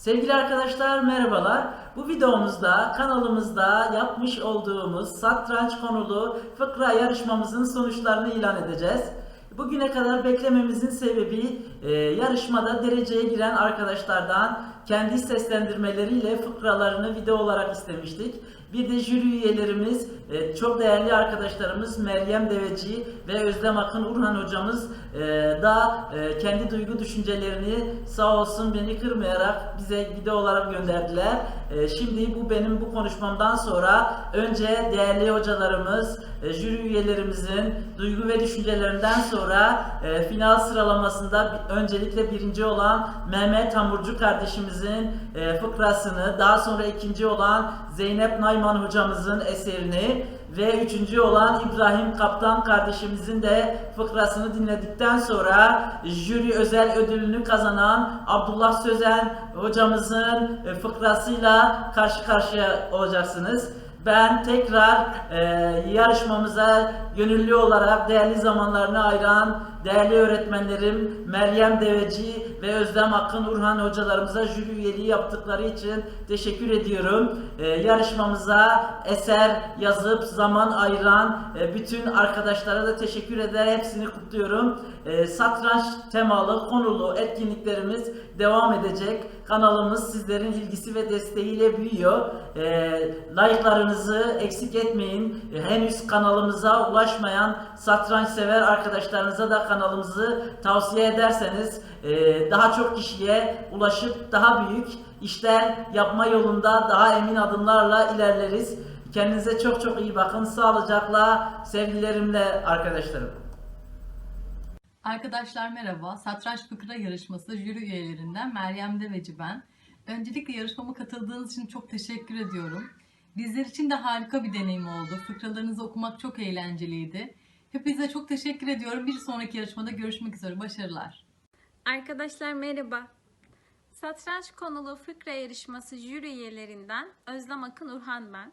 Sevgili arkadaşlar merhabalar. Bu videomuzda kanalımızda yapmış olduğumuz satranç konulu fıkra yarışmamızın sonuçlarını ilan edeceğiz. Bugüne kadar beklememizin sebebi e, yarışmada dereceye giren arkadaşlardan kendi seslendirmeleriyle fıkralarını video olarak istemiştik. Bir de jüri üyelerimiz, e, çok değerli arkadaşlarımız Meryem Deveci ve Özlem Akın Urhan hocamız e, da e, kendi duygu düşüncelerini sağ olsun beni kırmayarak bize video olarak gönderdiler. Şimdi bu benim bu konuşmamdan sonra önce değerli hocalarımız, jüri üyelerimizin duygu ve düşüncelerinden sonra final sıralamasında öncelikle birinci olan Mehmet Hamurcu kardeşimizin e, fıkrasını, daha sonra ikinci olan Zeynep Nayman hocamızın eserini ve üçüncü olan İbrahim Kaptan kardeşimizin de fıkrasını dinledikten sonra jüri özel ödülünü kazanan Abdullah Sözen hocamızın e, fıkrasıyla karşı karşıya olacaksınız. Ben tekrar e, yarışmamıza gönüllü olarak değerli zamanlarını ayıran değerli öğretmenlerim Meryem Deveci ve Özlem Akın Urhan hocalarımıza jüri üyeliği yaptıkları için teşekkür ediyorum. E, yarışmamıza eser yazıp zaman ayıran e, bütün arkadaşlara da teşekkür eder. Hepsini kutluyorum. E, satranç temalı konulu etkinliklerimiz devam edecek. Kanalımız sizlerin ilgisi ve desteğiyle büyüyor. E, like'larınızı eksik etmeyin. E, henüz kanalımıza ulaşmayan satranç sever arkadaşlarınıza da kanalımızı tavsiye ederseniz e, daha çok kişiye ulaşıp daha büyük işler yapma yolunda daha emin adımlarla ilerleriz. Kendinize çok çok iyi bakın. Sağlıcakla, sevgilerimle arkadaşlarım. Arkadaşlar merhaba. Satranç Fıkra Yarışması jüri üyelerinden Meryem Deveci ben. Öncelikle yarışmama katıldığınız için çok teşekkür ediyorum. Bizler için de harika bir deneyim oldu. Fıkralarınızı okumak çok eğlenceliydi. Hepinize çok teşekkür ediyorum. Bir sonraki yarışmada görüşmek üzere. Başarılar. Arkadaşlar merhaba. Satranç konulu fıkra yarışması jüri üyelerinden Özlem Akın Urhan ben.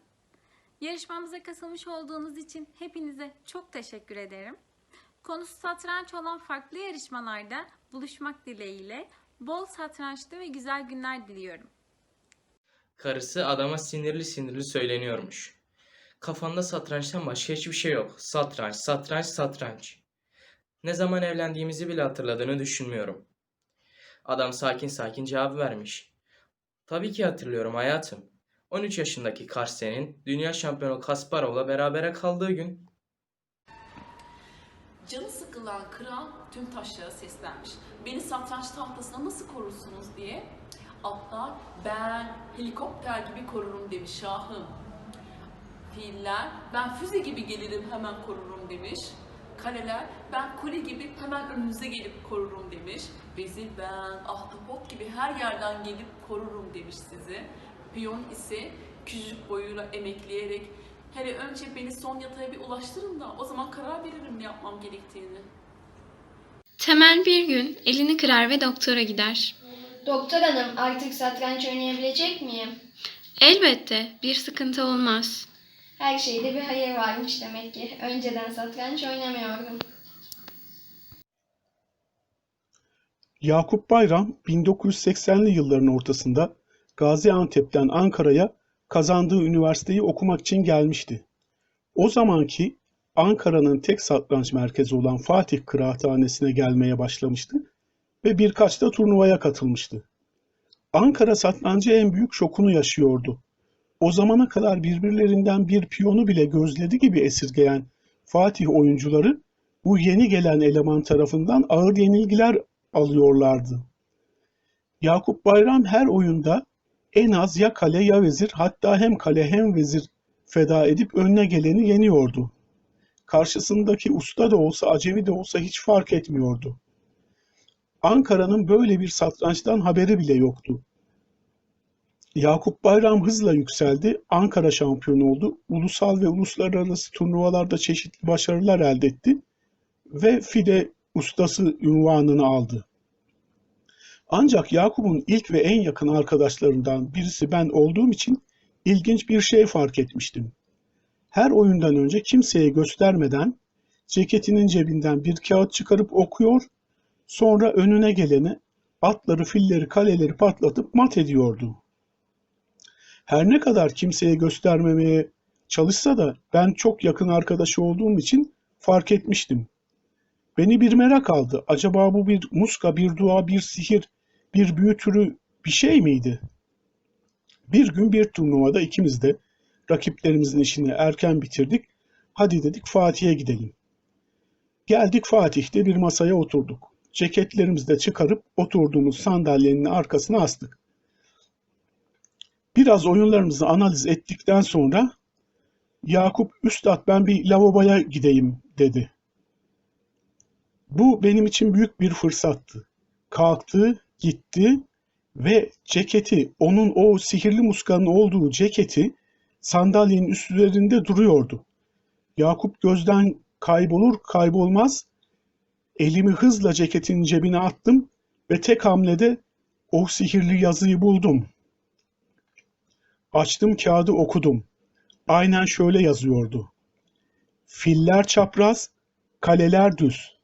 Yarışmamıza katılmış olduğunuz için hepinize çok teşekkür ederim. Konusu satranç olan farklı yarışmalarda buluşmak dileğiyle bol satrançlı ve güzel günler diliyorum. Karısı adama sinirli sinirli söyleniyormuş. Kafanda satrançtan başka hiçbir şey yok. Satranç, satranç, satranç. Ne zaman evlendiğimizi bile hatırladığını düşünmüyorum. Adam sakin sakin cevap vermiş. Tabii ki hatırlıyorum hayatım. 13 yaşındaki Karsen'in dünya şampiyonu Kasparov'la berabere kaldığı gün. Canı sıkılan kral tüm taşlara seslenmiş. Beni satranç tahtasına nasıl korursunuz diye. Atlar ben helikopter gibi korurum demiş şahım. Fiiller ben füze gibi gelirim hemen korurum demiş. Kaleler ben kule gibi hemen önünüze gelip korurum demiş. Vezir ben ahtapot gibi her yerden gelip korurum demiş sizi. Piyon ise küçücük boyuyla emekleyerek hele önce beni son yatağa bir ulaştırın da o zaman karar veririm ne yapmam gerektiğini. Temel bir gün elini kırar ve doktora gider. Doktor hanım artık satranç oynayabilecek miyim? Elbette bir sıkıntı olmaz. Her şeyde bir hayır varmış demek ki. Önceden satranç oynamıyordum. Yakup Bayram 1980'li yılların ortasında Gaziantep'ten Ankara'ya kazandığı üniversiteyi okumak için gelmişti. O zamanki Ankara'nın tek satranç merkezi olan Fatih Kıraathanesi'ne gelmeye başlamıştı ve birkaç da turnuvaya katılmıştı. Ankara satrancı en büyük şokunu yaşıyordu. O zamana kadar birbirlerinden bir piyonu bile gözleri gibi esirgeyen Fatih oyuncuları bu yeni gelen eleman tarafından ağır yenilgiler alıyorlardı. Yakup Bayram her oyunda en az ya kale ya vezir hatta hem kale hem vezir feda edip önüne geleni yeniyordu. Karşısındaki usta da olsa acemi de olsa hiç fark etmiyordu. Ankara'nın böyle bir satrançtan haberi bile yoktu. Yakup Bayram hızla yükseldi, Ankara şampiyonu oldu, ulusal ve uluslararası turnuvalarda çeşitli başarılar elde etti ve FIDE ustası ünvanını aldı. Ancak Yakup'un ilk ve en yakın arkadaşlarından birisi ben olduğum için ilginç bir şey fark etmiştim. Her oyundan önce kimseye göstermeden ceketinin cebinden bir kağıt çıkarıp okuyor, sonra önüne geleni atları, filleri, kaleleri patlatıp mat ediyordu. Her ne kadar kimseye göstermemeye çalışsa da ben çok yakın arkadaşı olduğum için fark etmiştim. Beni bir merak aldı. Acaba bu bir muska, bir dua, bir sihir, bir büyü türü bir şey miydi? Bir gün bir turnuvada ikimiz de rakiplerimizin işini erken bitirdik. Hadi dedik Fatih'e gidelim. Geldik Fatih'te bir masaya oturduk. Ceketlerimizi de çıkarıp oturduğumuz sandalyenin arkasına astık. Biraz oyunlarımızı analiz ettikten sonra Yakup Üstad ben bir lavaboya gideyim dedi. Bu benim için büyük bir fırsattı. Kalktı, gitti ve ceketi, onun o sihirli muskanın olduğu ceketi sandalyenin üstlerinde duruyordu. Yakup gözden kaybolur kaybolmaz elimi hızla ceketin cebine attım ve tek hamlede o sihirli yazıyı buldum. Açtım kağıdı okudum. Aynen şöyle yazıyordu. Filler çapraz, kaleler düz.